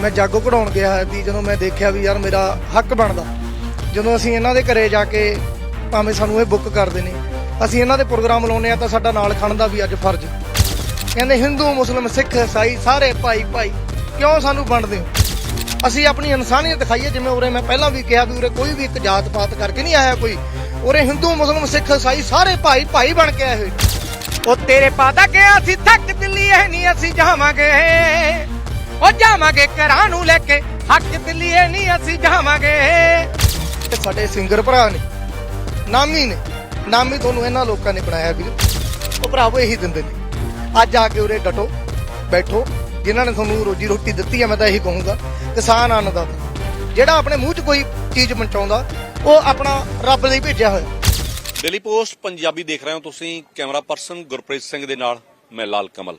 ਮੈਂ ਜਾਗੋ ਕਢਾਉਣ ਗਿਆ ਸੀ ਜਦੋਂ ਮੈਂ ਦੇਖਿਆ ਵੀ ਯਾਰ ਮੇਰਾ ਹੱਕ ਬਣਦਾ। ਜਦੋਂ ਅਸੀਂ ਇਹਨਾਂ ਦੇ ਘਰੇ ਜਾ ਕੇ ਭਾਵੇਂ ਸਾਨੂੰ ਇਹ ਬੁੱਕ ਕਰਦੇ ਨੇ, ਅਸੀਂ ਇਹਨਾਂ ਦੇ ਪ੍ਰੋਗਰਾਮ ਲਾਉਨੇ ਆ ਤਾਂ ਸਾਡਾ ਨਾਲ ਖੜਨ ਦਾ ਵੀ ਅੱਜ ਫਰਜ਼। ਕਹਿੰਦੇ ਹਿੰਦੂ, ਮੁਸਲਮ, ਸਿੱਖ, ਈਸਾਈ ਸਾਰੇ ਭਾਈ ਭਾਈ, ਕਿਉਂ ਸਾਨੂੰ ਵੰਡਦੇ ਹੋ? ਅਸੀਂ ਆਪਣੀ ਇਨਸਾਨੀਅਤ ਦਿਖਾਈਏ, ਜਿਵੇਂ ਉਰੇ ਮੈਂ ਪਹਿਲਾਂ ਵੀ ਕਿਹਾ ਵੀ ਉਰੇ ਕੋਈ ਵੀ ਇੱਕ ਜਾਤ ਪਾਤ ਕਰਕੇ ਨਹੀਂ ਆਇਆ ਕੋਈ। ਉਰੇ ਹਿੰਦੂ, ਮੁਸਲਮ, ਸਿੱਖ, ਈਸਾਈ ਸਾਰੇ ਭਾਈ ਭਾਈ ਬਣ ਕੇ ਆਏ ਹੋਏ। ਉਹ ਤੇਰੇ ਪਾਦਾ ਕਿ ਅਸੀਂ ਥੱਕ ਦਿੱਲੀ ਐ ਨਹੀਂ ਅਸੀਂ ਜਾਵਾਂਗੇ। ਉਹ ਜਾਵਾਂਗੇ ਘਰਾਂ ਨੂੰ ਲੈ ਕੇ। ਹੱਕ ਦਿੱਲੀ ਐ ਨਹੀਂ ਅਸੀਂ ਜਾਵਾਂਗੇ। ਤੇ ਸਾਡੇ ਸਿੰਗਰ ਭਰਾ ਨੇ ਨਾਮੀ ਨੇ। ਨਾਮੀ ਤੁਹਾਨੂੰ ਇਹਨਾਂ ਲੋਕਾਂ ਨੇ ਬਣਾਇਆ ਵੀਰ। ਉਹ ਭਰਾਵੋ ਇਹੀ ਦਿੰਦੇ ਨੇ। ਅੱਜ ਆ ਕੇ ਉਰੇ ਡਟੋ ਬੈਠੋ। ਜਿਨ੍ਹਾਂ ਨੇ ਤੁਹਾਨੂੰ ਰੋਜੀ ਰੋਟੀ ਦਿੱਤੀ ਹੈ ਮੈਂ ਤਾਂ ਇਹੀ ਕਹੂੰਗਾ ਕਿਸਾਨ ਅੰਨਦਾਤਾ ਜਿਹੜਾ ਆਪਣੇ ਮੂੰਹ 'ਚ ਕੋਈ ਚੀਜ਼ ਪਹੁੰਚਾਉਂਦਾ ਉਹ ਆਪਣਾ ਰੱਬ ਲਈ ਭੇਜਿਆ ਹੋਇਆ। ਡੇਲੀ ਪੋਸਟ ਪੰਜਾਬੀ ਦੇਖ ਰਹੇ ਹੋ ਤੁਸੀਂ ਕੈਮਰਾ ਪਰਸਨ ਗੁਰਪ੍ਰੀਤ ਸਿੰਘ ਦੇ ਨਾਲ ਮੈਂ ਲਾਲ ਕਮਲ।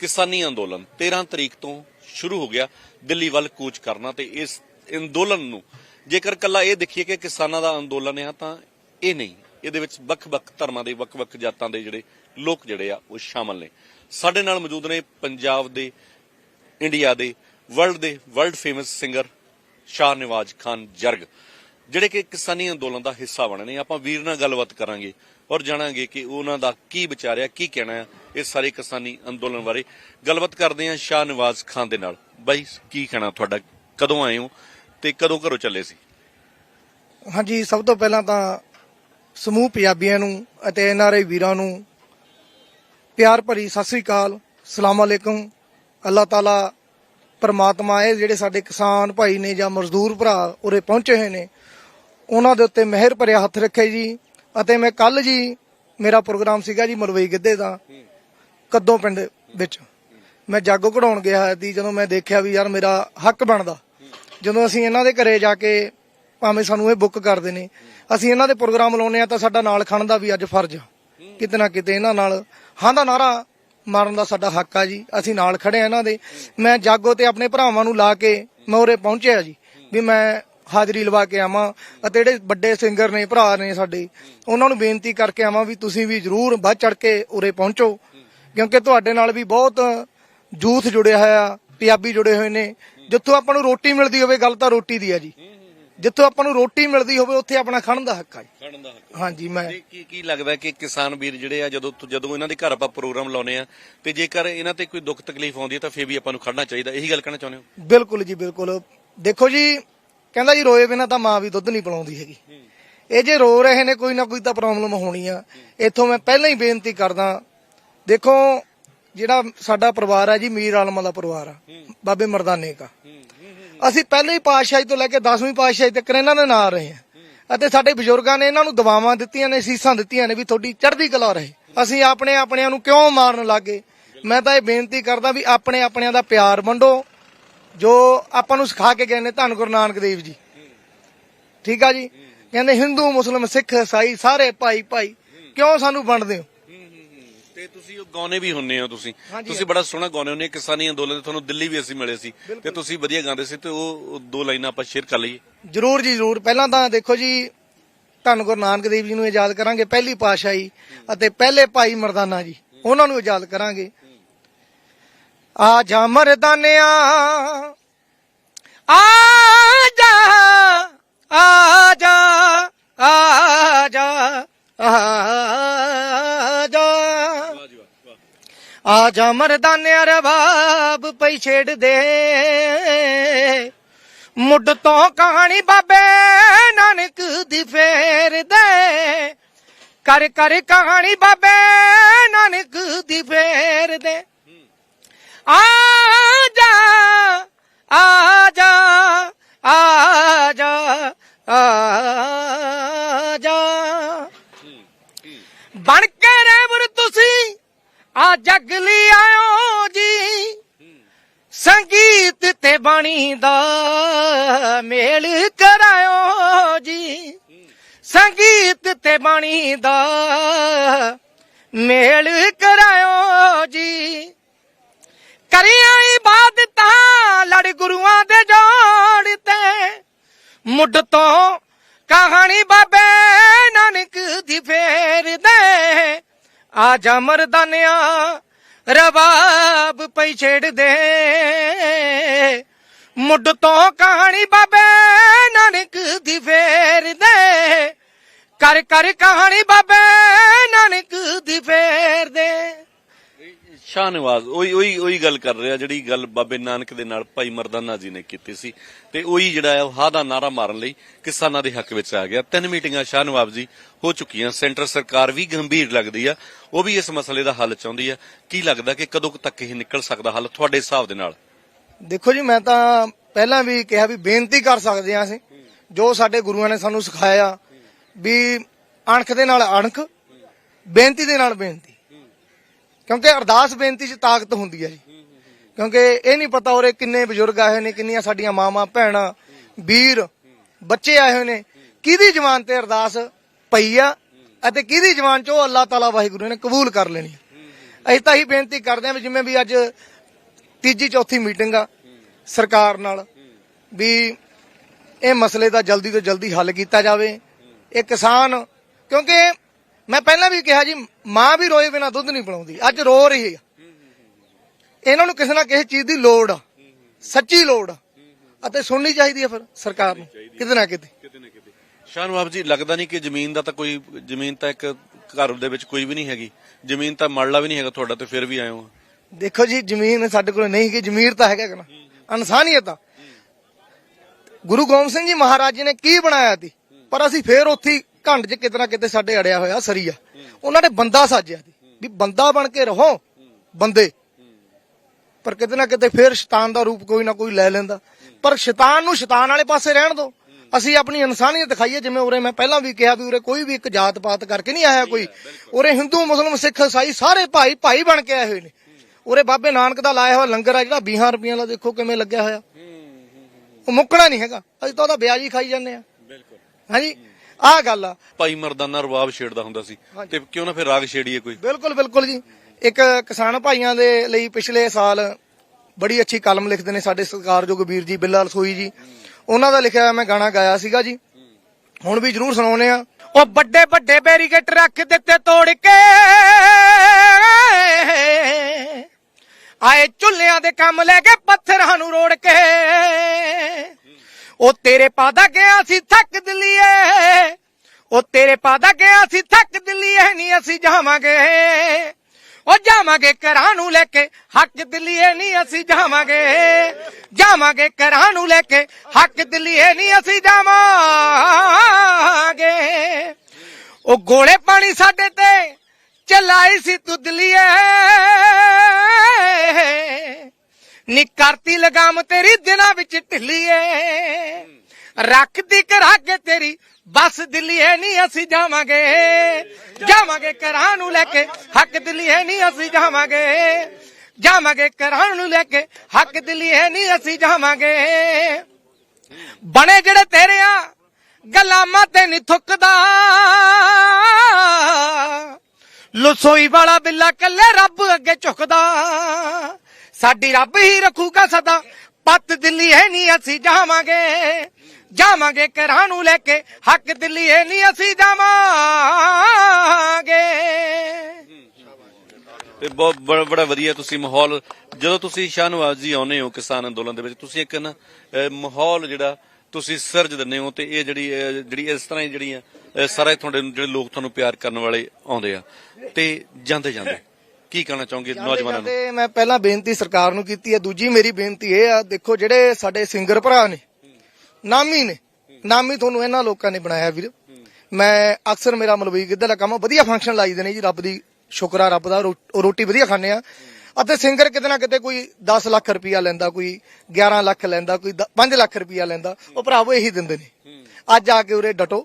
ਕਿਸਾਨੀ ਅੰਦੋਲਨ 13 ਤਰੀਕ ਤੋਂ ਸ਼ੁਰੂ ਹੋ ਗਿਆ ਦਿੱਲੀ ਵੱਲ ਕੂਚ ਕਰਨਾ ਤੇ ਇਸ ਅੰਦੋਲਨ ਨੂੰ। ਜੇਕਰ ਕੱਲਾ ਇਹ ਦੇਖੀਏ ਕਿ ਕਿਸਾਨਾਂ ਦਾ ਅੰਦੋਲਨ ਹੈ ਤਾਂ ਇਹ ਨਹੀਂ। ਇਹਦੇ ਵਿੱਚ ਵੱਖ-ਵੱਖ ਧਰਮਾਂ ਦੇ, ਵੱਖ-ਵੱਖ ਜਾਤਾਂ ਦੇ ਜਿਹੜੇ ਲੋਕ ਜਿਹੜੇ ਆ, ਉਹ ਸ਼ਾਮਲ ਨੇ। ਸਾਡੇ ਨਾਲ ਮੌਜੂਦ ਨੇ ਪੰਜਾਬ ਦੇ, ਇੰਡੀਆ ਦੇ, ਵਰਲਡ ਦੇ, world famous singer Shah Nawaz Khan Jarag. ਜਿਹੜੇ ਕਿ ਕਿਸਾਨੀ ਅੰਦੋਲਨ ਦਾ ਹਿੱਸਾ ਬਣੇ ਨੇ। ਆਪਾਂ ਵੀਰ ਨਾਲ ਗੱਲਬਾਤ ਕਰਾਂਗੇ ਔਰ ਜਾਣਾਂਗੇ ਕਿ ਉਹਨਾਂ ਦਾ ਕੀ ਵਿਚਾਰਿਆ ਕੀ ਕਹਿਣਾ ਹੈ ਇਸ ਸਾਰੇ ਕਿਸਾਨੀ ਅੰਦੋਲਨ ਬਾਰੇ ਗੱਲਬਾਤ ਕਰਦੇ ਹਾਂ ਸ਼ਾਹ ਨਵਾਜ਼ ਖਾਨ ਦੇ ਨਾਲ। ਬਾਈ ਕੀ ਕਹਿਣਾ ਤੁਹਾਡਾ? ਕਦੋਂ ਆਏ ਹੋ ਤੇ ਕਦੋਂ ਘਰੋਂ ਚੱਲੇ ਸੀ? ਹਾਂਜੀ ਸਭ ਤੋਂ ਪਹਿਲਾਂ ਤਾਂ ਸਮੂਹ ਪੰਜਾਬੀਆਂ ਨੂੰ ਅਤੇ ਐਨਆਰਆਈ ਵੀਰਾਂ ਨੂੰ ਪਿਆਰ ਭਰੀ ਸਤਿ ਸ੍ਰੀ ਅਕਾਲ ਸਲਾਮ ਅਲੈਕਮ। ਅੱਲਾਹ ਤਾਲਾ ਪਰਮਾਤਮਾ ਇਹ ਜਿਹੜੇ ਸਾਡੇ ਕਿਸਾਨ ਭਾਈ ਨੇ ਜਾਂ ਮਜ਼ਦੂਰ ਭਰਾ ਉਰੇ ਪਹੁੰਚੇ ਹੋਏ ਨੇ ਉਹਨਾਂ ਦੇ ਉੱਤੇ ਮਿਹਰ ਭਰਿਆ ਹੱਥ ਰੱਖੇ ਜੀ। ਅਤੇ ਮੈਂ ਕੱਲ ਜੀ ਮੇਰਾ ਪ੍ਰੋਗਰਾਮ ਸੀਗਾ ਜੀ ਮਲਵਈ ਗਿੱਧੇ ਦਾ। ਕੱਦੋਂ ਪਿੰਡ ਵਿੱਚ। ਮੈਂ ਜਾਗੋ ਕਢਾਉਣ ਗਿਆ ਸੀ, ਜਦੋਂ ਮੈਂ ਦੇਖਿਆ ਵੀ ਯਾਰ ਮੇਰਾ ਹੱਕ ਬਣਦਾ। ਜਦੋਂ ਅਸੀਂ ਇਹਨਾਂ ਦੇ ਘਰੇ ਜਾ ਕੇ ਭਾਵੇਂ ਸਾਨੂੰ ਇਹ ਬੁੱਕ ਕਰਦੇ ਨੇ, ਅਸੀਂ ਇਹਨਾਂ ਦੇ ਪ੍ਰੋਗਰਾਮ ਲਾਉਨੇ ਆ ਤਾਂ ਸਾਡਾ ਨਾਲ ਖੜਨ ਦਾ ਵੀ ਅੱਜ ਫਰਜ਼ ਆ। ਕਿਤੇ ਨਾ ਕਿਤੇ ਇਹਨਾਂ ਨਾਲ ਹਾਂ ਦਾ ਨਾਰਾ ਮਾਰਨ ਦਾ ਸਾਡਾ ਹੱਕ ਆ ਜੀ। ਅਸੀਂ ਨਾਲ ਖੜੇ ਆ ਇਹਨਾਂ ਦੇ। ਮੈਂ ਜਾਗੋ ਤੇ ਆਪਣੇ ਭਰਾਵਾਂ ਨੂੰ ਲਾ ਕੇ ਮੈਂ ਉਰੇ ਪਹੁੰਚਿਆ ਜੀ, ਵੀ ਮੈਂ ਹਾਜ਼ਰੀ ਲਵਾ ਕੇ ਆਵਾਂ ਅਤੇ ਜਿਹੜੇ ਵੱਡੇ ਸਿੰਗਰ ਨੇ, ਭਰਾ ਨੇ ਸਾਡੇ, ਉਹਨਾਂ ਨੂੰ ਬੇਨਤੀ ਕਰਕੇ ਆਵਾਂ ਵੀ ਤੁਸੀਂ ਵੀ ਜਰੂਰ ਵੱਧ ਚੜ ਕੇ ਉਰੇ ਪਹੁੰਚੋ। ਕਿਉਂਕਿ ਤੁਹਾਡੇ ਨਾਲ ਵੀ ਬਹੁਤ ਜੂਥ ਜੁੜਿਆ ਹੋਇਆ ਪੰਜਾਬੀ ਜੁੜੇ ਹੋਏ ਨੇ। ਜਿੱਥੋਂ ਆਪਾਂ ਨੂੰ ਰੋਟੀ ਮਿਲਦੀ ਹੋਵੇ ਗੱਲ ਤਾਂ ਰੋਟੀ ਦੀ ਆ ਜੀ। ਜਿੱਥੋਂ ਆਪਾਂ ਨੂੰ ਰੋਟੀ ਮਿਲਦੀ ਹੋਵੇ ਉੱਥੇ ਆਪਣਾ ਖੜਨ ਦਾ ਹੱਕ ਆ ਜੀ। ਖੜਨ ਦਾ ਹੱਕ ਹਾਂਜੀ ਮੈਂ ਤੇ ਕੀ ਕੀ ਲੱਗਦਾ ਕਿ ਕਿਸਾਨ ਵੀਰ ਜਿਹੜੇ ਆ ਜਦੋਂ ਜਦੋਂ ਇਹਨਾਂ ਦੇ ਘਰ ਆਪਾਂ ਪ੍ਰੋਗਰਾਮ ਲਾਉਨੇ ਆ ਤੇ ਜੇਕਰ ਇਹਨਾਂ ਤੇ ਕੋਈ ਦੁੱਖ ਤਕਲੀਫ ਆਉਂਦੀ ਹੈ ਤਾਂ ਫੇਰ ਵੀ ਆਪਾਂ ਨੂੰ ਖੜਨਾ ਚਾਹੀਦਾ। ਇਹੀ ਗੱਲ ਕਹਿਣਾ ਚਾਹੁੰਦੇ ਹੋ? ਬਿਲਕੁਲ ਜੀ ਬਿਲਕੁਲ। ਦੇਖੋ ਜੀ ਕਹਿੰਦਾ ਜੀ ਰੋਏ ਬਿਨਾ ਤਾਂ ਮਾਂ ਵੀ ਦੁੱਧ ਨਹੀਂ ਪਿਲਾਉਂਦੀ ਹੈਗੀ। ਇਹ ਜੇ ਰੋ ਰਹੇ ਨੇ ਕੋਈ ਨਾ ਕੋਈ ਤਾਂ ਪ੍ਰੋਬਲਮ ਹੋਣੀ ਆ। ਇੱਥੋਂ ਮੈਂ ਪਹਿਲਾਂ ਹੀ ਬੇਨਤੀ ਕਰਦਾ ਦੇਖੋ, ਜਿਹੜਾ ਸਾਡਾ ਪਰਿਵਾਰ ਆ ਜੀ, ਮੀਰ ਆਲਮ ਦਾ ਪਰਿਵਾਰ ਆ। ਬਾਬੇ ਮਰਦਾਨੇ ਕਾ। ਅਸੀਂ ਪਹਿਲੇ ਹੀ ਪਾਤਸ਼ਾਹੀ ਤੋਂ ਲੈ ਕੇ 10ਵੀਂ ਪਾਤਸ਼ਾਹੀ ਤੱਕ ਇਹਨਾਂ ਦੇ ਨਾਲ ਰਹੇ ਹਾਂ। ਅਤੇ ਸਾਡੇ ਬਜ਼ੁਰਗਾਂ ਨੇ ਇਹਨਾਂ ਨੂੰ ਦਵਾਵਾਂ ਦਿੱਤੀਆਂ ਨੇ, ਸੀਸਾਂ ਦਿੱਤੀਆਂ ਨੇ ਵੀ ਤੁਹਾਡੀ ਚੜ੍ਹਦੀ ਕਲਾ ਰਹੇ। ਅਸੀਂ ਆਪਣੇ ਆਪਣਿਆਂ ਨੂੰ ਕਿਉਂ ਮਾਰਨ ਲੱਗੇ? ਮੈਂ ਤਾਂ ਇਹ ਬੇਨਤੀ ਕਰਦਾ ਵੀ ਆਪਣੇ ਆਪਣਿਆਂ ਦਾ ਪਿਆਰ ਵੰਡੋ, ਜੋ ਆਪਾਂ ਨੂੰ ਸਿਖਾ ਕੇ ਗਏ ਨੇ ਧੰਨ ਗੁਰੂ ਨਾਨਕ ਦੇਵ ਜੀ। ਠੀਕ ਆ ਜੀ? ਕਹਿੰਦੇ ਹਿੰਦੂ, ਮੁਸਲਮ, ਸਿੱਖ, ਈਸਾਈ ਸਾਰੇ ਭਾਈ ਭਾਈ ਕਿਉਂ ਸਾਨੂੰ ਵੰਡਦੇ ਹੋ? ਤੇ ਤੁਸੀਂ ਉਹ ਗਾਉਨੇ ਵੀ ਹੁੰਨੇ ਹੋ ਤੁਸੀਂ। ਤੁਸੀਂ ਬੜਾ ਸੋਹਣਾ ਗਾਉਨੇ ਹੁੰਨੇ। ਕਿਸਾਨੀ ਅੰਦੋਲਨ ਤੇ ਤੁਹਾਨੂੰ ਦਿੱਲੀ ਵੀ ਅਸੀਂ ਮਿਲੇ ਸੀ। ਤੇ ਤੁਸੀਂ ਵਧੀਆ ਗਾਉਂਦੇ ਸੀ ਤੇ ਉਹ ਦੋ ਲਾਈਨਾਂ ਆਪਾਂ ਸ਼ੇਅਰ ਕਰ ਲਈਏ। ਜਰੂਰ ਜੀ ਜਰੂਰ। ਪਹਿਲਾਂ ਤਾਂ ਦੇਖੋ ਜੀ ਧੰਨ ਗੁਰੂ ਨਾਨਕ ਦੇਵ ਜੀ ਨੂੰ ਯਾਦ ਕਰਾਂਗੇ ਪਹਿਲੀ ਪਾਤਸ਼ਾਹੀ ਅਤੇ ਪਹਿਲੇ ਭਾਈ ਮਰਦਾਨਾ ਜੀ। ਉਹਨਾਂ ਨੂੰ ਯਾਦ ਕਰਾਂਗੇ। ਆ ਜਾ ਮਰਦਾਨਿਆ ਆ ਜਾ ਆ ਜਾ ਆ ਜਾ ਆ ਜਾ ਆ ਜਾ ਮਰਦਾਨਿਆ ਰਬਾਬ ਪਈ ਛੇੜ ਦੇ। ਮੁੱਢ ਤੋਂ ਕਹਾਣੀ ਬਾਬੇ ਨਾਨਕ ਦੀ ਫੇਰ ਦੇ। ਕਰ ਕਰ ਕਹਾਣੀ ਬਾਬੇ ਨਾਨਕ ਦੀ ਫੇਰ ਦੇ। ਆ ਜਾ ਆ ਜਾ ਆ ਜਾ ਆ ਜਾ। ਬਣ ਕੇ ਰੇਵਰ ਤੁਸੀਂ। ਆ ਜੱਗ ਲਈ ਆਇਓ ਜੀ। ਸੰਗੀਤ ਤੇ ਬਾਣੀ ਦਾ ਮੇਲ ਕਰਾਇਓ ਜੀ। ਸੰਗੀਤ ਤੇ ਬਾਣੀ ਦਾ ਮੇਲ ਕਰਾਇਓ ਜੀ। ਕਰੀਆਂ ਇਬਾਦਤਾਂ ਲੜ ਗੁਰੂਆਂ ਦੇ ਜੋੜ ਤੇ। ਮੁੱਢ ਤੋਂ ਕਹਾਣੀ ਬਾਬੇ ਨਾਨਕ ਦੀ ਫੇਰ ਦੇ। ਆ ਜਾ ਮਰਦਾਨਿਆ, ਰਵਾਬ ਪਈ ਛੇੜ ਦੇ। ਮੁੱਢ ਤੋਂ ਕਹਾਣੀ ਬਾਬੇ ਨਾਨਕ ਦੀ ਫੇਰ ਦੇ। ਕਰ ਕਰ ਕਹਾਣੀ ਬਾਬੇ ਸ਼ਾਹਨਵਾਜ਼, ਉਹੀ ਉਹੀ ਉਹੀ ਗੱਲ ਕਰ ਰਿਹਾ ਜਿਹੜੀ ਗੱਲ ਬਾਬੇ ਨਾਨਕ ਦੇ ਨਾਲ ਭਾਈ ਮਰਦਾਨਾ ਜੀ ਨੇ ਕੀਤੀ ਸੀ। ਤੇ ਉਹੀ ਜਿਹੜਾ ਹੈ, ਉਹ ਦਾ ਨਾਰਾ ਮਾਰਨ ਲਈ ਕਿਸਾਨਾਂ ਦੇ ਹੱਕ ਵਿੱਚ ਆ ਗਿਆ। ਤਿੰਨ ਮੀਟਿੰਗਾਂ ਸ਼ਾਹਨਵਾਜ਼ ਜੀ ਹੋ ਚੁੱਕੀਆਂ। ਸੈਂਟਰ ਸਰਕਾਰ ਵੀ ਗੰਭੀਰ ਲੱਗਦੀ ਆ। ਉਹ ਵੀ ਇਸ ਮਸਲੇ ਦਾ ਹੱਲ ਚਾਹੁੰਦੀ ਆ। ਕੀ ਲੱਗਦਾ ਕਿ ਕਦੋਂ ਕੁ ਤੱਕ ਇਹ ਨਿਕਲ ਸਕਦਾ ਹੱਲ ਤੁਹਾਡੇ ਹਿਸਾਬ ਦੇ ਨਾਲ? ਦੇਖੋ ਜੀ, ਮੈਂ ਤਾਂ ਪਹਿਲਾਂ ਵੀ ਕਿਹਾ ਵੀ ਬੇਨਤੀ ਕਰ ਸਕਦੇ ਹਾਂ ਅਸੀਂ। ਜੋ ਸਾਡੇ ਗੁਰੂਆਂ ਨੇ ਸਾਨੂੰ ਸਿਖਾਇਆ ਵੀ ਅਣਖ ਦੇ ਨਾਲ ਅਣਖ, ਬੇਨਤੀ ਦੇ ਨਾਲ ਬੇਨਤੀ। ਕਿਉਂਕਿ ਅਰਦਾਸ ਬੇਨਤੀ 'ਚ ਤਾਕਤ ਹੁੰਦੀ ਹੈ ਜੀ। ਕਿਉਂਕਿ ਇਹ ਨਹੀਂ ਪਤਾ ਉਰੇ ਕਿੰਨੇ ਬਜ਼ੁਰਗ ਆਏ ਨੇ ਕਿੰਨੀਆਂ ਸਾਡੀਆਂ ਮਾਵਾਂ ਭੈਣਾਂ ਵੀਰ ਬੱਚੇ ਆਏ ਹੋਏ ਨੇ। ਕਿਹਦੀ ਜ਼ਬਾਨ ਤੇ ਅਰਦਾਸ ਪਈ ਆ ਅਤੇ ਕਿਹਦੀ ਜ਼ਬਾਨ 'ਚ ਉਹ ਅੱਲਾਹ ਤਾਲਾ ਵਾਹਿਗੁਰੂ ਨੇ ਕਬੂਲ ਕਰ ਲੈਣੀ। ਅਸੀਂ ਤਾਂ ਹੀ ਬੇਨਤੀ ਕਰਦੇ ਹਾਂ ਵੀ ਜਿਵੇਂ ਵੀ ਅੱਜ ਤੀਜੀ ਚੌਥੀ ਮੀਟਿੰਗ ਆ ਸਰਕਾਰ ਨਾਲ ਵੀ ਇਹ ਮਸਲੇ ਦਾ ਜਲਦੀ ਤੋਂ ਜਲਦੀ ਹੱਲ ਕੀਤਾ ਜਾਵੇ। ਇਹ ਕਿਸਾਨ ਕਿਉਂਕਿ ਮੈਂ ਪਹਿਲਾਂ ਵੀ ਕਿਹਾ ਜੀ ਮਾਂ ਵੀ ਰੋਏ ਬਿਨਾ ਦੁੱਧ ਨਹੀਂ ਪਿਲਾਉਂਦੀ। ਅੱਜ ਰੋ ਰਹੀ ਆ ਇਹਨਾਂ ਨੂੰ ਕਿਸੇ ਨਾ ਕਿਸੇ ਚੀਜ਼ ਦੀ ਲੋੜ ਆ। ਸੱਚੀ ਲੋੜ ਆ। ਅਤੇ ਸੁਣਨੀ ਚਾਹੀਦੀ ਹੈ ਫਿਰ ਸਰਕਾਰ ਨੂੰ ਕਿਤੇ ਨਾ ਕਿਤੇ। ਕਿਤੇ ਨਾ ਕਿਤੇ। ਸ਼ਾਹਨਵਾਜ਼ ਜੀ ਲੱਗਦਾ ਨਹੀਂ ਕਿ ਜ਼ਮੀਨ ਦਾ ਤਾਂ ਕੋਈ ਜ਼ਮੀਨ ਤਾਂ ਇੱਕ ਘਰ ਦੇ ਵਿੱਚ ਕੋਈ ਵੀ ਨਹੀਂ ਹੈਗੀ। ਜ਼ਮੀਨ ਤਾਂ ਮੜਲਾ ਵੀ ਨਹੀਂ ਹੈਗਾ ਤੁਹਾਡਾ ਤੇ ਫਿਰ ਵੀ ਆਏ ਹੋ। ਦੇਖੋ ਜੀ ਜ਼ਮੀਨ ਸਾਡੇ ਕੋਲ ਨਹੀਂ ਕਿ ਜ਼ਮੀਰ ਤਾਂ ਹੈਗਾ ਕਿ ਨਾ ਇਨਸਾਨੀਅਤ ਆ। ਗੁਰੂ ਗੋਬਿੰਦ ਸਿੰਘ ਜੀ ਮਹਾਰਾਜ ਜੀ ਨੇ ਕੀ ਬਣਾਇਆ ਸੀ? ਪਰ ਅਸੀਂ ਫੇਰ ਉੱਥੇ ਹੀ ਘੰਡ 'ਚ ਕਿਤੇ ਨਾ ਕਿਤੇ ਸਾਡੇ ਅੜਿਆ ਹੋਇਆ ਸਰੀਆ ਉਹਨਾਂ ਨੇ ਬੰਦਾ ਸਾਜਿਆ ਵੀ ਬੰਦਾ ਬਣ ਕੇ ਰਹੋ ਬੰਦੇ। ਪਰ ਕਿਤੇ ਨਾ ਕਿਤੇ ਫੇਰ ਸ਼ੈਤਾਨ ਦਾ ਰੂਪ ਕੋਈ ਨਾ ਕੋਈ ਲੈ ਲੈਂਦਾ। ਪਰ ਸ਼ੈਤਾਨ ਨੂੰ ਸ਼ੈਤਾਨ ਵਾਲੇ ਪਾਸੇ ਰਹਿਣ ਦਿਓ ਅਸੀਂ ਆਪਣੀ ਇਨਸਾਨੀਅਤ ਦਿਖਾਈਏ ਜਿਵੇਂ ਉਰੇ ਮੈਂ ਪਹਿਲਾਂ ਵੀ ਕਿਹਾ ਵੀ ਉਰੇ ਕੋਈ ਵੀ ਇੱਕ ਜਾਤ ਪਾਤ ਕਰਕੇ ਨਹੀਂ ਆਇਆ ਕੋਈ। ਉਰੇ ਹਿੰਦੂ ਮੁਸਲਮਾਨ ਸਿੱਖ ਈਸਾਈ ਸਾਰੇ ਭਾਈ ਭਾਈ ਬਣ ਕੇ ਆਏ ਹੋਏ ਨੇ। ਉਰੇ ਬਾਬੇ ਨਾਨਕ ਦਾ ਲਾਇਆ ਹੋਇਆ ਲੰਗਰ ਆ ਜਿਹੜਾ 20 ਰੁਪਈਆਂ ਦਾ ਦੇਖੋ ਕਿਵੇਂ ਲੱਗਿਆ ਹੋਇਆ। ਉਹ ਮੁੱਕਣਾ ਨਹੀਂ ਹੈਗਾ। ਅਸੀਂ ਤਾਂ ਉਹਦਾ ਵਿਆਜ ਹੀ ਖਾਈ ਜਾਂਦੇ ਆ। ਬਿਲਕੁਲ। ਹਾਂਜੀ। ਆਹ ਗੱਲ ਆ। ਭਾਈ ਮਰਦਾਨਾ ਰਵਾਬ ਛੇੜਦਾ ਹੁੰਦਾ ਸੀ। ਤੇ ਕਿਉਂ ਨਾ ਫਿਰ ਰਾਗ ਛੇੜੀਏ ਕੋਈ? ਬਿਲਕੁਲ ਬਿਲਕੁਲ ਜੀ। ਇੱਕ ਕਿਸਾਨ ਭਾਈਆਂ ਦੇ ਲਈ ਪਿਛਲੇ ਸਾਲ ਬੜੀ ਅੱਛੀ ਕਲਮ ਲਿਖਦੇ ਨੇ ਸਾਡੇ ਸਤਿਕਾਰਯੋਗ ਵੀਰ ਜੀ ਬਿੱਲਾ ਰਸੋਈ ਜੀ। ਉਹਨਾਂ ਦਾ ਲਿਖਿਆ ਮੈਂ ਗਾਣਾ ਗਾਇਆ ਸੀਗਾ ਜੀ। ਹੁਣ ਵੀ ਜਰੂਰ ਸੁਣਾਉਨੇ ਆ ਉਹ ਵੱਡੇ ਵੱਡੇ ਬੈਰੀਕੇਡ ਰੱਖ ਦਿੱਤੇ ਤੋੜ ਕੇ। ਆਏ ਚੁੱਲ੍ਹਿਆਂ ਦੇ ਕੰਮ ਲੈ ਕੇ ਪੱਥਰਾਂ ਨੂੰ ਰੋੜ ਕੇ। ਉਹ ਤੇਰੇ ਪਾਦਾ ਗਿਆ ਸੀ ਥੱਕ ਦਿਲੀਏ। ਉਹ ਤੇਰੇ ਪਾਦਾ ਗਿਆ ਸੀ ਥੱਕ ਦਿਲੀਏ, ਨਹੀਂ ਅਸੀਂ ਜਾਵਾਂਗੇ। ਉਹ ਜਾਵਾਂਗੇ ਘਰਾਂ ਨੂੰ ਲੈ ਕੇ, ਹੱਕ ਦਿਲੀਏ, ਨਹੀਂ ਅਸੀਂ ਜਾਵਾਂਗੇ। ਜਾਵਾਂਗੇ ਘਰਾਂ ਨੂੰ ਲੈ ਕੇ, ਹੱਕ ਦਿਲੀਏ, ਨਹੀਂ ਅਸੀਂ ਜਾਵਾਂਗੇ। ਉਹ ਗੋਲੇ ਪਾਣੀ ਸਾਡੇ ਤੇ ਚਲਾਈ ਸੀ ਤੂੰ ਦਲੀਏ। ਨੀ ਕਰਤੀ ਲਗਾਮ ਤੇਰੀ ਦਿਨਾਂ ਵਿੱਚ ਢਿੱਲੀਏ। ਰੱਖਦੀ ਕਰਾ ਕੇ ਤੇਰੀ, ਬਸ ਦਿੱਲੀਏ ਨਹੀਂ ਅਸੀਂ ਜਾਵਾਂਗੇ। ਜਾਵਾਂਗੇ ਘਰਾਂ ਨੂੰ ਲੈ ਕੇ, ਹੱਕ ਦਿੱਲੀਏ ਨਹੀਂ ਅਸੀਂ ਜਾਵਾਂਗੇ। ਜਾਵਾਂਗੇ ਘਰਾਂ ਨੂੰ ਲੈ ਕੇ, ਹੱਕ ਦਿੱਲੀਏ ਨਹੀਂ ਅਸੀਂ ਜਾਵਾਂਗੇ। ਬਣੇ ਜਿਹੜੇ ਤੇਰੇ ਆ ਗਲਾਮਾਂ ਤੇ ਨਹੀਂ ਥੁੱਕਦਾ। ਲਸੋਈ ਵਾਲਾ ਬਿੱਲਾ ਕੱਲੇ ਰੱਬ ਅੱਗੇ ਝੁਕਦਾ। ਸਾਡੀ ਰੱਬ ਹੀ ਰੱਖੂਗਾ ਸਦਾ। ਪੱਤ ਦਿੱਲੀ ਹੈ ਨਹੀਂ ਅਸੀਂ ਜਾਵਾਂਗੇ। ਜਾਵਾਂਗੇ ਘਰਾਂ ਨੂੰ ਲੈ ਕੇ, ਹੱਕ ਦਿੱਲੀ ਹੈ ਨਹੀਂ ਅਸੀਂ ਜਾਵਾਂਗੇ। ਤੇ ਬਹੁਤ ਬੜਾ ਬੜਾ ਵਧੀਆ ਤੁਸੀਂ ਮਾਹੌਲ, ਜਦੋਂ ਤੁਸੀਂ ਸ਼ਾਹਨਵਾਜ਼ ਜੀ ਆਉਨੇ ਹੋ ਕਿਸਾਨ ਅੰਦੋਲਨ ਦੇ ਵਿੱਚ, ਤੁਸੀਂ ਇੱਕ ਨਾ ਮਾਹੌਲ ਜਿਹੜਾ ਤੁਸੀਂ ਸਿਰਜ ਦਿੰਦੇ ਹੋ ਤੇ ਇਹ ਜਿਹੜੀ ਜਿਹੜੀ ਇਸ ਤਰ੍ਹਾਂ ਹੀ ਜਿਹੜੀਆਂ ਸਾਰੇ ਤੁਹਾਡੇ ਜਿਹੜੇ ਲੋਕ ਤੁਹਾਨੂੰ ਪਿਆਰ ਕਰਨ ਵਾਲੇ ਆਉਂਦੇ ਆ, ਤੇ ਜਾਂਦੇ ਜਾਂਦੇ। ਕੀ ਕਹਿਣਾ ਚਾਹੋਗੇ ਨੌਜਵਾਨਾਂ ਨੂੰ? ਤੇ ਮੈਂ ਪਹਿਲਾਂ ਬੇਨਤੀ ਸਰਕਾਰ ਨੂੰ ਕੀਤੀ ਹੈ ਦੂਜੀ ਮੇਰੀ ਬੇਨਤੀ ਇਹ ਆ ਦੇਖੋ ਜਿਹੜੇ ਸਾਡੇ ਸਿੰਗਰ ਭਰਾ ਨੇ ਨਾਮੀ ਨੇ ਨਾਮੀ ਤੁਹਾਨੂੰ ਇਹਨਾਂ ਲੋਕਾਂ ਨੇ ਬਣਾਇਆ ਵੀਰ। ਮੈਂ ਅਕਸਰ ਮੇਰਾ ਮਲਵਈ ਗਿੱਧਾ ਦਾ ਕੰਮ ਵਧੀਆ ਫੰਕਸ਼ਨ ਲਾਈਦੇ ਨੇ ਜੀ ਰੱਬ ਦੀ ਸ਼ੁਕਰ ਆ ਰੱਬ ਦਾ ਰੋਟੀ ਵਧੀਆ ਖਾਂਦੇ ਆ। ਅਤੇ ਸਿੰਗਰ ਕਿਤੇ ਨਾ ਕਿਤੇ ਕੋਈ 10 ਲੱਖ ਰੁਪਇਆ ਲੈਂਦਾ ਕੋਈ 11 ਲੱਖ ਲੈਂਦਾ ਕੋਈ 5 ਲੱਖ ਰੁਪਇਆ ਲੈਂਦਾ ਉਹ ਭਰਾਵੋ ਇਹੀ ਦਿੰਦੇ ਨੇ। ਅੱਜ ਆ ਕੇ ਉਰੇ ਡਟੋ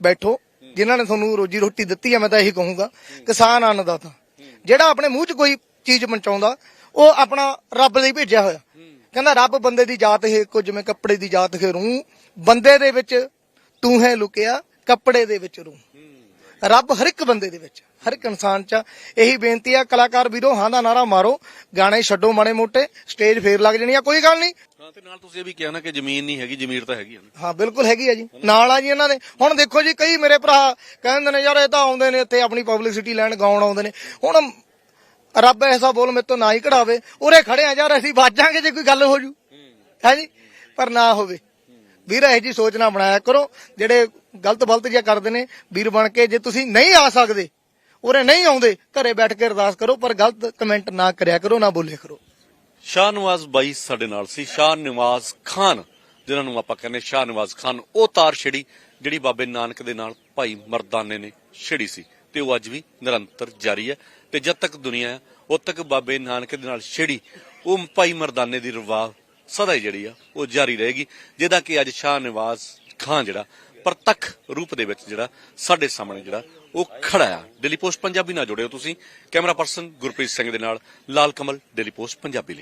ਬੈਠੋ ਜਿਨ੍ਹਾਂ ਨੇ ਤੁਹਾਨੂੰ ਰੋਜੀ ਰੋਟੀ ਦਿੱਤੀ ਆ ਮੈਂ ਤਾਂ ਇਹੀ ਕਹੂੰਗਾ ਕਿਸਾਨ ਅੰਨਦਾਤਾ ਜਿਹੜਾ ਆਪਣੇ ਮੂੰਹ 'ਚ ਕੋਈ ਚੀਜ਼ ਪਹੁੰਚਾਉਂਦਾ, ਉਹ ਆਪਣਾ ਰੱਬ ਲਈ ਭੇਜਿਆ ਹੋਇਆ। ਕਹਿੰਦਾ, ਰੱਬ ਬੰਦੇ ਦੀ ਜਾਤ ਹੈ ਇੱਕੋ, ਜਿਵੇਂ ਕੱਪੜੇ ਦੀ ਜਾਤ ਹੈ ਰੂ ਬੰਦੇ ਦੇ ਵਿੱਚ ਤੂੰ ਹੈ ਲੁਕਿਆ, ਕੱਪੜੇ ਦੇ ਵਿੱਚ ਰੂ ਰੱਬ ਹਰ ਇੱਕ ਬੰਦੇ ਦੇ ਵਿੱਚ ਹਰ ਇੱਕ ਇਨਸਾਨ 'ਚ। ਇਹੀ ਬੇਨਤੀ ਆ ਕਲਾਕਾਰ ਵੀਰੋ ਹਾਂ ਦਾ ਨਾਰਾ ਮਾਰੋ ਗਾਣੇ ਛੱਡੋ ਮਾੜੇ ਮੋਟੇ ਸਟੇਜ ਫੇਰ ਲੱਗ ਜਾਣੀ ਆ ਕੋਈ ਗੱਲ ਨਹੀਂ। ਹਾਂ ਤੇ ਨਾਲ ਤੁਸੀਂ ਇਹ ਵੀ ਕਿਹਾ ਨਾ ਕਿ ਜ਼ਮੀਨ ਨਹੀਂ ਹੈਗੀ ਜ਼ਮੀਰ ਤਾਂ ਹੈਗੀ ਆ ਨਾ। ਹਾਂ ਬਿਲਕੁਲ ਹੈਗੀ ਆ ਜੀ ਨਾਲ ਆ ਜੀ ਇਹਨਾਂ ਦੇ। ਹੁਣ ਦੇਖੋ ਜੀ ਕਈ ਮੇਰੇ ਭਰਾ ਕਹਿੰਦੇ ਨੇ ਯਾਰ ਇਹ ਤਾਂ ਆਉਂਦੇ ਨੇ ਇੱਥੇ ਆਪਣੀ ਪਬਲਿਸਿਟੀ ਲੈਣ ਗਾਉਣ ਆਉਂਦੇ ਨੇ। ਹੁਣ ਰੱਬ ਐਸਾ ਬੋਲ ਮੇਰੇ ਤੋਂ ਨਾ ਹੀ ਕਢਾਵੇ ਉਰੇ ਖੜੇ ਆ ਯਾਰ ਅਸੀਂ ਵਾਜਾਂਗੇ ਜੇ ਕੋਈ ਗੱਲ ਹੋ ਜੂ। ਹੈ ਜੀ? ਪਰ ਨਾ ਹੋਵੇ। ਵੀਰ ਇਹ ਜੀ ਸੋਚ ਨਾ ਬਣਾਇਆ ਕਰੋ, ਜਿਹੜੇ ਗਲਤ ਬਲਤ ਜਿਹਾ ਕਰਦੇ ਨੇ, ਵੀਰ ਬਣ ਕੇ ਜੇ ਤੁਸੀਂ ਨਹੀਂ ਆ ਸਕਦੇ, ਉਰੇ ਨਹੀਂ ਆਉਂਦੇ, ਘਰੇ ਬੈਠ ਕੇ ਅਰਦਾਸ ਕਰੋ, ਪਰ ਗਲਤ ਕਮੈਂਟ ਨਾ ਕਰਿਆ ਕਰੋ, ਨਾ ਬੋਲਿਆ ਕਰੋ। ਸ਼ਾਹ ਨਵਾਜ਼ ਬਾਈ ਸਾਡੇ ਨਾਲ ਸੀ, ਸ਼ਾਹ ਨਵਾਜ਼ ਖਾਨ, ਜਿਨ੍ਹਾਂ ਨੂੰ ਆਪਾਂ ਕਹਿੰਦੇ ਸ਼ਾਹ ਨਵਾਜ਼ ਖਾਨ, ਉਹ ਤਾਰ ਛੜੀ, ਜਿਹੜੀ ਬਾਬੇ ਨਾਨਕ ਦੇ ਨਾਲ ਭਾਈ ਮਰਦਾਨੇ ਨੇ ਛੜੀ ਸੀ, ਤੇ ਉਹ ਅੱਜ ਵੀ ਨਿਰੰਤਰ ਜਾਰੀ ਹੈ, ਤੇ ਜਦ ਤੱਕ ਦੁਨੀਆ ਹੈ, ਉਦ ਤੱਕ ਬਾਬੇ ਨਾਨਕ ਦੇ ਨਾਲ ਛੜੀ, ਉਹ ਭਾਈ ਮਰਦਾਨੇ ਦੀ ਰਵਾਹ ਸਦਾ ਹੀ ਜਿਹੜੀ ਆ, ਉਹ ਜਾਰੀ ਰਹੇਗੀ। ਜਿਹਦਾ ਕਿ ਅੱਜ ਸ਼ਾਹ ਨਿਵਾਜ਼ ਖਾਨ ਜਿਹੜਾ, ਪ੍ਰਤੱਖ ਰੂਪ ਦੇ ਵਿੱਚ ਜਿਹੜਾ, ਸਾਡੇ ਸਾਹਮਣੇ ਜਿਹੜਾ, ਉਹ ਖੜਾ ਆ। ਡੇਲੀ ਪੋਸਟ ਪੰਜਾਬੀ ਨਾਲ ਜੁੜਿਓ ਤੁਸੀਂ। ਕੈਮਰਾ ਪਰਸਨ ਗੁਰਪ੍ਰੀਤ ਸਿੰਘ ਦੇ ਨਾਲ, ਲਾਲ ਕਮਲ ਡੇਲੀ ਪੋਸਟ ਪੰਜਾਬੀ ਲਈ।